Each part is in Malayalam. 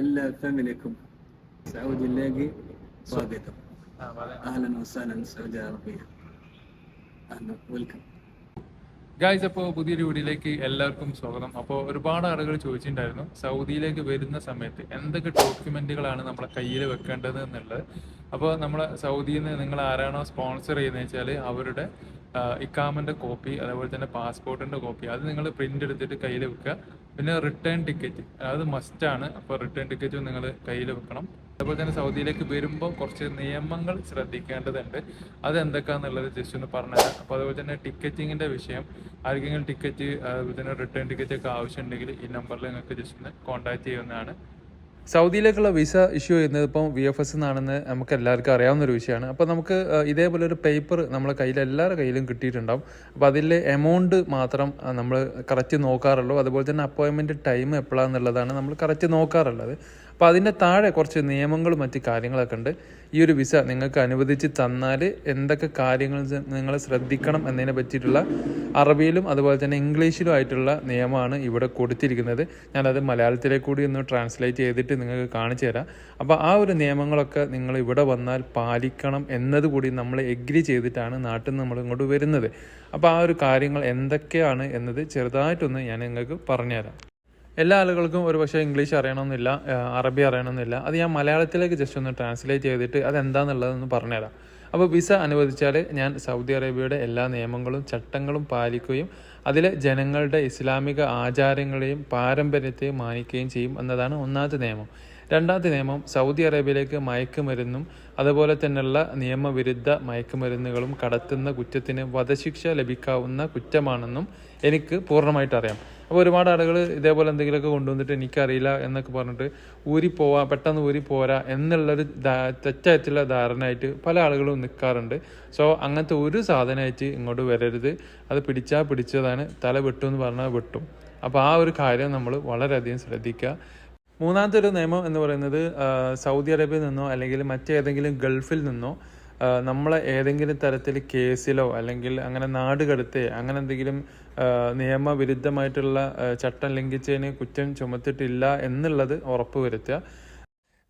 എല്ലാ ഫാമിലിക്കും സൗദിയിലേക്ക് സ്വാഗതം അഹ്ലൻ വസാലൻ സൗദി അറേബ്യ വെൽക്കം ഗായ്സ് അപ്പോൾ പുതിയൊരു വീഡിയോയിലേക്ക് എല്ലാവർക്കും സ്വാഗതം. അപ്പോൾ ഒരുപാട് ആളുകൾ ചോദിച്ചിട്ടുണ്ടായിരുന്നു സൗദിയിലേക്ക് വരുന്ന സമയത്ത് എന്തൊക്കെ ഡോക്യുമെന്റുകളാണ് നമ്മളെ കയ്യിൽ വെക്കേണ്ടത് എന്നുള്ളത്. അപ്പോൾ നമ്മളെ സൗദിയിൽ നിന്ന് നിങ്ങൾ ആരാണോ സ്പോൺസർ ചെയ്യുന്നത് വെച്ചാൽ അവരുടെ ഇക്കാമന്റെ കോപ്പി അതേപോലെ തന്നെ പാസ്പോർട്ടിന്റെ കോപ്പി. അത് നിങ്ങൾ പ്രിന്റ് എടുത്തിട്ട് കയ്യിൽ വെക്കുക. പിന്നെ റിട്ടേൺ ടിക്കറ്റ് അത് മസ്റ്റാണ് അപ്പോൾ റിട്ടേൺ ടിക്കറ്റ് നിങ്ങൾ കയ്യിൽ വെക്കണം. അതുപോലെ തന്നെ സൗദിയിലേക്ക് വരുമ്പോൾ കുറച്ച് നിയമങ്ങൾ ശ്രദ്ധിക്കേണ്ടതുണ്ട്. അത് എന്തൊക്കെയാണെന്നുള്ളത് ജസ്റ്റ് ഒന്ന് പറഞ്ഞുതരാം. അപ്പോൾ അതുപോലെ തന്നെ ടിക്കറ്റിങ്ങിന്റെ വിഷയം. ആർക്കെങ്കിലും ടിക്കറ്റ് അതുപോലെ തന്നെ റിട്ടേൺ ടിക്കറ്റ് ഒക്കെ ആവശ്യമുണ്ടെങ്കിൽ ഈ നമ്പറിൽ നിങ്ങൾക്ക് ജസ്റ്റ് ഒന്ന് കോൺടാക്ട് ചെയ്യുന്നതാണ്. സൗദിയിലേക്കുള്ള വിസ ഇഷ്യൂ ചെയ്യുന്നത് ഇപ്പം വി എഫ് എസ് എന്നാണെന്ന് നമുക്ക് എല്ലാവർക്കും അറിയാവുന്ന ഒരു വിഷയമാണ്. അപ്പോൾ നമുക്ക് ഇതേപോലെ ഒരു പേപ്പർ നമ്മളെ കയ്യിൽ എല്ലാവരുടെ കയ്യിലും കിട്ടിയിട്ടുണ്ടാവും. അപ്പോൾ അതിൽ എമൗണ്ട് മാത്രം നമ്മൾ കറക്റ്റ് നോക്കാറുള്ളൂ. അതുപോലെ തന്നെ അപ്പോയിൻമെന്റ് ടൈം എപ്പോഴാണെന്നുള്ളതാണ് നമ്മൾ കറക്റ്റ് നോക്കാറുള്ളത്. അപ്പോൾ അതിന്റെ താഴെ കുറച്ച് നിയമങ്ങളും മറ്റ് കാര്യങ്ങളൊക്കെ ഉണ്ട്. ഈ ഒരു വിസ നിങ്ങൾക്ക് അനുവദിച്ച് തന്നാൽ എന്തൊക്കെ കാര്യങ്ങൾ നിങ്ങൾ ശ്രദ്ധിക്കണം എന്നതിനെ പറ്റിയിട്ടുള്ള അറബിയിലും അതുപോലെ തന്നെ ഇംഗ്ലീഷിലും ആയിട്ടുള്ള നിയമമാണ് ഇവിടെ കൊടുത്തിരിക്കുന്നത്. ഞാനത് മലയാളത്തിലേക്ക് കൂടി ഒന്ന് ട്രാൻസ്ലേറ്റ് ചെയ്തിട്ട് നിങ്ങൾക്ക് കാണിച്ചു തരാം. അപ്പോൾ ആ ഒരു നിയമങ്ങളൊക്കെ നിങ്ങൾ ഇവിടെ വന്നാൽ പാലിക്കണം എന്നത് കൂടി നമ്മൾ എഗ്രി ചെയ്തിട്ടാണ് നാട്ടിൽ നിന്ന് നമ്മൾ ഇങ്ങോട്ട് വരുന്നത്. അപ്പോൾ ആ ഒരു കാര്യങ്ങൾ എന്തൊക്കെയാണ് എന്നത് ചെറുതായിട്ടൊന്ന് ഞാൻ നിങ്ങൾക്ക് പറഞ്ഞുതരാം. എല്ലാ ആളുകൾക്കും ഒരു പക്ഷേ ഇംഗ്ലീഷ് അറിയണമെന്നില്ല അറബി അറിയണമെന്നില്ല. അത് ഞാൻ മലയാളത്തിലേക്ക് ജസ്റ്റ് ഒന്ന് ട്രാൻസ്ലേറ്റ് ചെയ്തിട്ട് അതെന്താണെന്നുള്ളതൊന്ന് പറഞ്ഞുതരാം. അപ്പോൾ വിസ അനുവദിച്ചാൽ ഞാൻ സൗദി അറേബ്യയുടെ എല്ലാ നിയമങ്ങളും ചട്ടങ്ങളും പാലിക്കുകയും അതിലെ ജനങ്ങളുടെ ഇസ്ലാമിക ആചാരങ്ങളെയും പാരമ്പര്യത്തെയും മാനിക്കുകയും ചെയ്യും എന്നതാണ് ഒന്നാമത്തെ നിയമം. രണ്ടാമത്തെ നിയമം സൗദി അറേബ്യയിലേക്ക് മയക്കുമരുന്നും അതുപോലെ തന്നെയുള്ള നിയമവിരുദ്ധ മയക്കുമരുന്നുകളും കടത്തുന്ന കുറ്റത്തിന് വധശിക്ഷ ലഭിക്കാവുന്ന കുറ്റമാണെന്നും എനിക്ക് പൂർണമായിട്ട് അറിയാം. അപ്പോൾ ഒരുപാട് ആളുകൾ ഇതേപോലെ എന്തെങ്കിലുമൊക്കെ കൊണ്ടുവന്നിട്ട് എനിക്കറിയില്ല എന്നൊക്കെ പറഞ്ഞിട്ട് ഊരി പോവാ പെട്ടെന്ന് ഊരി പോരാ എന്നുള്ളൊരു തെറ്റായിട്ടുള്ള ധാരണയായിട്ട് പല ആളുകളും നിൽക്കാറുണ്ട് സോ അങ്ങനത്തെ ഒരു സാധനമായിട്ട് ഇങ്ങോട്ട് വരരുത്. അത് പിടിച്ചാൽ പിടിച്ചതാണ് തല വെട്ടും എന്ന് പറഞ്ഞാൽ വെട്ടും. അപ്പോൾ ആ ഒരു കാര്യം നമ്മൾ വളരെയധികം ശ്രദ്ധിക്കുക. മൂന്നാമത്തെ ഒരു നിയമം എന്ന് പറയുന്നത് സൗദി അറേബ്യയിൽ നിന്നോ അല്ലെങ്കിൽ മറ്റേതെങ്കിലും ഗൾഫിൽ നിന്നോ നമ്മളെ ഏതെങ്കിലും തരത്തിൽ കേസിലോ അല്ലെങ്കിൽ അങ്ങനെ നാട് കടത്തെ അങ്ങനെ എന്തെങ്കിലും നിയമവിരുദ്ധമായിട്ടുള്ള ചട്ടം ലംഘിച്ചതിന് കുറ്റം ചുമത്തിട്ടില്ല എന്നുള്ളത് ഉറപ്പ് വരുത്തുക.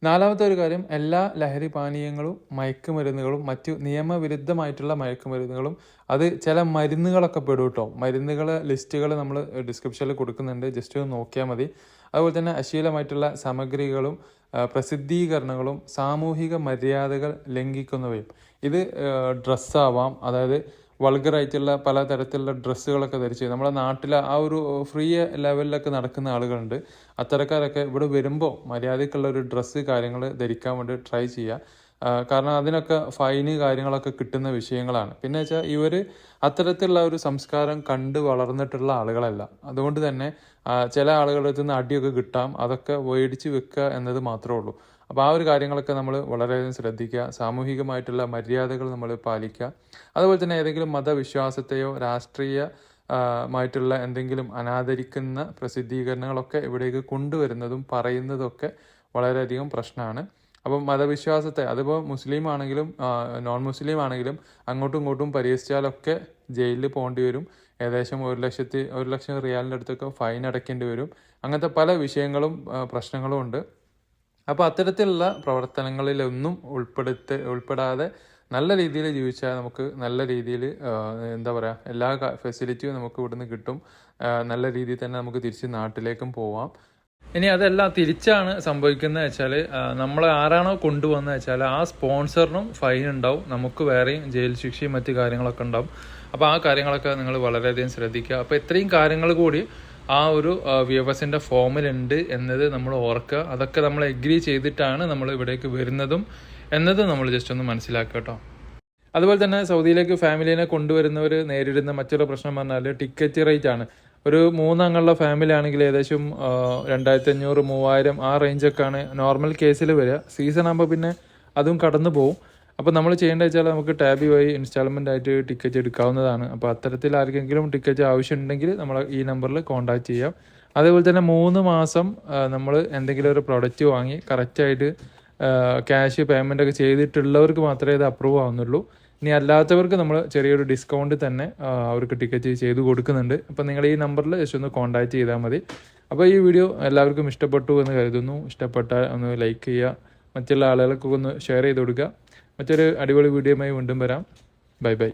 നാലാമത്തെ ഒരു കാര്യം എല്ലാ ലഹരി പാനീയങ്ങളും മയക്കുമരുന്നുകളും മറ്റു നിയമവിരുദ്ധമായിട്ടുള്ള മയക്കുമരുന്നുകളും അത് ചില മരുന്നുകളൊക്കെ പെടും കേട്ടോ. മരുന്നുകൾ ലിസ്റ്റുകൾ നമ്മൾ ഡിസ്ക്രിപ്ഷനിൽ കൊടുക്കുന്നുണ്ട്. ജസ്റ്റ് ഒന്ന് നോക്കിയാൽ മതി. അതുപോലെ തന്നെ അശ്ലീലമായിട്ടുള്ള സാമഗ്രികളും പ്രസിദ്ധീകരണങ്ങളും സാമൂഹിക മര്യാദകൾ ലംഘിക്കുന്നവയും. ഇത് ഡ്രസ്സാവാം. അതായത് വൾഗറായിട്ടുള്ള പല തരത്തിലുള്ള ഡ്രസ്സുകളൊക്കെ ധരിച്ച് നമ്മുടെ നാട്ടിലെ ആ ഒരു ഫ്രീ ലെവലിലൊക്കെ നടക്കുന്ന ആളുകളുണ്ട്. അത്തരക്കാരൊക്കെ ഇവിടെ വരുമ്പോൾ മര്യാദയ്ക്കുള്ള ഒരു ഡ്രസ്സ് കാര്യങ്ങൾ ധരിക്കാൻ വേണ്ടി ട്രൈ ചെയ്യുക കാരണം അതിനൊക്കെ ഫൈന് കാര്യങ്ങളൊക്കെ കിട്ടുന്ന വിഷയങ്ങളാണ്. പിന്നെ വെച്ചാൽ ഇവർ അത്തരത്തിലുള്ള ഒരു സംസ്കാരം കണ്ട് വളർന്നിട്ടുള്ള ആളുകളല്ല. അതുകൊണ്ട് തന്നെ ചില ആളുകളുടെ നിന്ന് അടിയൊക്കെ കിട്ടാം അതൊക്കെ മേടിച്ച് വെക്കുക എന്നത് മാത്രമേ ഉള്ളൂ. അപ്പോൾ ആ ഒരു കാര്യങ്ങളൊക്കെ നമ്മൾ വളരെയധികം ശ്രദ്ധിക്കുക സാമൂഹികമായിട്ടുള്ള മര്യാദകൾ നമ്മൾ പാലിക്കുക. അതുപോലെ തന്നെ ഏതെങ്കിലും മതവിശ്വാസത്തെയോ രാഷ്ട്രീയ മായിട്ടുള്ള എന്തെങ്കിലും അനാദരിക്കുന്ന പ്രസിദ്ധീകരണങ്ങളൊക്കെ ഇവിടേക്ക് കൊണ്ടുവരുന്നതും പറയുന്നതൊക്കെ വളരെയധികം പ്രശ്നമാണ്. അപ്പം മതവിശ്വാസത്തെ അതിപ്പോൾ മുസ്ലിം ആണെങ്കിലും നോൺ മുസ്ലിം ആണെങ്കിലും അങ്ങോട്ടും ഇങ്ങോട്ടും പരിഹസിച്ചാലൊക്കെ ജയിലിൽ പോകേണ്ടി വരും. ഏകദേശം ഒരു ലക്ഷത്തി ഒരു ലക്ഷം റിയാലിന്റെ അടുത്തൊക്കെ ഫൈൻ അടയ്ക്കേണ്ടി വരും. അങ്ങനത്തെ പല വിഷയങ്ങളും പ്രശ്നങ്ങളും ഉണ്ട്. അപ്പോൾ അത്തരത്തിലുള്ള പ്രവർത്തനങ്ങളിലൊന്നും ഉൾപ്പെടുത്ത ഉൾപ്പെടാതെ നല്ല രീതിയിൽ ജീവിച്ചാൽ നമുക്ക് നല്ല രീതിയിൽ എന്താ പറയുക എല്ലാ ഫെസിലിറ്റിയും നമുക്ക് ഇവിടുന്ന് കിട്ടും. നല്ല രീതിയിൽ തന്നെ നമുക്ക് തിരിച്ച് നാട്ടിലേക്കും പോവാം. ഇനി അതെല്ലാം തിരിച്ചാണ് സംഭവിക്കുന്നത് വെച്ചാൽ നമ്മൾ ആരാണോ കൊണ്ടുവന്നത് വെച്ചാൽ ആ സ്പോൺസറിനും ഫൈൻ ഉണ്ടാവും. നമുക്ക് വേറെയും ജയിൽ ശിക്ഷയും മറ്റ് കാര്യങ്ങളൊക്കെ ഉണ്ടാവും. അപ്പോൾ ആ കാര്യങ്ങളൊക്കെ നിങ്ങൾ വളരെയധികം ശ്രദ്ധിക്കുക. അപ്പോൾ ഇത്രയും കാര്യങ്ങൾ കൂടി ആ ഒരു വ്യവസിന്റെ ഫോമിലുണ്ട് എന്നത് നമ്മൾ ഓർക്കുക. അതൊക്കെ നമ്മൾ എഗ്രി ചെയ്തിട്ടാണ് നമ്മൾ ഇവിടേക്ക് വരുന്നതും എന്നത് നമ്മൾ ജസ്റ്റ് ഒന്ന് മനസ്സിലാക്കുക കേട്ടോ. അതുപോലെ തന്നെ സൗദിയിലേക്ക് ഫാമിലിനെ കൊണ്ടുവരുന്നവർ നേരിടുന്ന മറ്റൊരു പ്രശ്നം പറഞ്ഞാൽ ടിക്കറ്റ് റേറ്റ് ആണ്. ഒരു മൂന്നംഗമുള്ള ഫാമിലി ആണെങ്കിൽ ഏകദേശം രണ്ടായിരത്തി അഞ്ഞൂറ് മൂവായിരം ആ റേഞ്ചൊക്കെയാണ് നോർമൽ കേസിൽ വരിക. സീസൺ ആകുമ്പോൾ പിന്നെ അതും കടന്നു പോകും അപ്പോൾ നമ്മൾ ചെയ്യേണ്ടത് വെച്ചാൽ നമുക്ക് ടാബി വഴി ഇൻസ്റ്റാൾമെന്റ് ആയിട്ട് ടിക്കറ്റ് എടുക്കാവുന്നതാണ്. അപ്പോൾ അത്തരത്തിൽ ആർക്കെങ്കിലും ടിക്കറ്റ് ആവശ്യമുണ്ടെങ്കിൽ നമ്മൾ ഈ നമ്പറിൽ കോൺടാക്ട് ചെയ്യാം. അതേപോലെ തന്നെ മൂന്ന് മാസം നമ്മൾ എന്തെങ്കിലും ഒരു പ്രൊഡക്റ്റ് വാങ്ങി കറക്റ്റായിട്ട് ക്യാഷ് പേയ്മെന്റ് ഒക്കെ ചെയ്തിട്ടുള്ളവർക്ക് മാത്രമേ ഇത് അപ്രൂവ് ആവുന്നുള്ളൂ. ഇനി അല്ലാത്തവർക്ക് നമ്മൾ ചെറിയൊരു ഡിസ്കൗണ്ട് തന്നെ അവർക്ക് ടിക്കറ്റ് ചെയ്ത് കൊടുക്കുന്നുണ്ട്. അപ്പോൾ നിങ്ങൾ ഈ നമ്പറിൽ ജസ്റ്റ് ഒന്ന് കോൺടാക്റ്റ് ചെയ്താൽ മതി. അപ്പോൾ ഈ വീഡിയോ എല്ലാവർക്കും ഇഷ്ടപ്പെട്ടു എന്ന് കരുതുന്നു. ഇഷ്ടപ്പെട്ടാൽ ഒന്ന് ലൈക്ക് ചെയ്യുക. മറ്റുള്ള ആളുകൾക്കൊക്കെ ഒന്ന് ഷെയർ ചെയ്ത് കൊടുക്കുക. മറ്റൊരു അടിപൊളി വീഡിയോയുമായി വീണ്ടും വരാം. Bye bye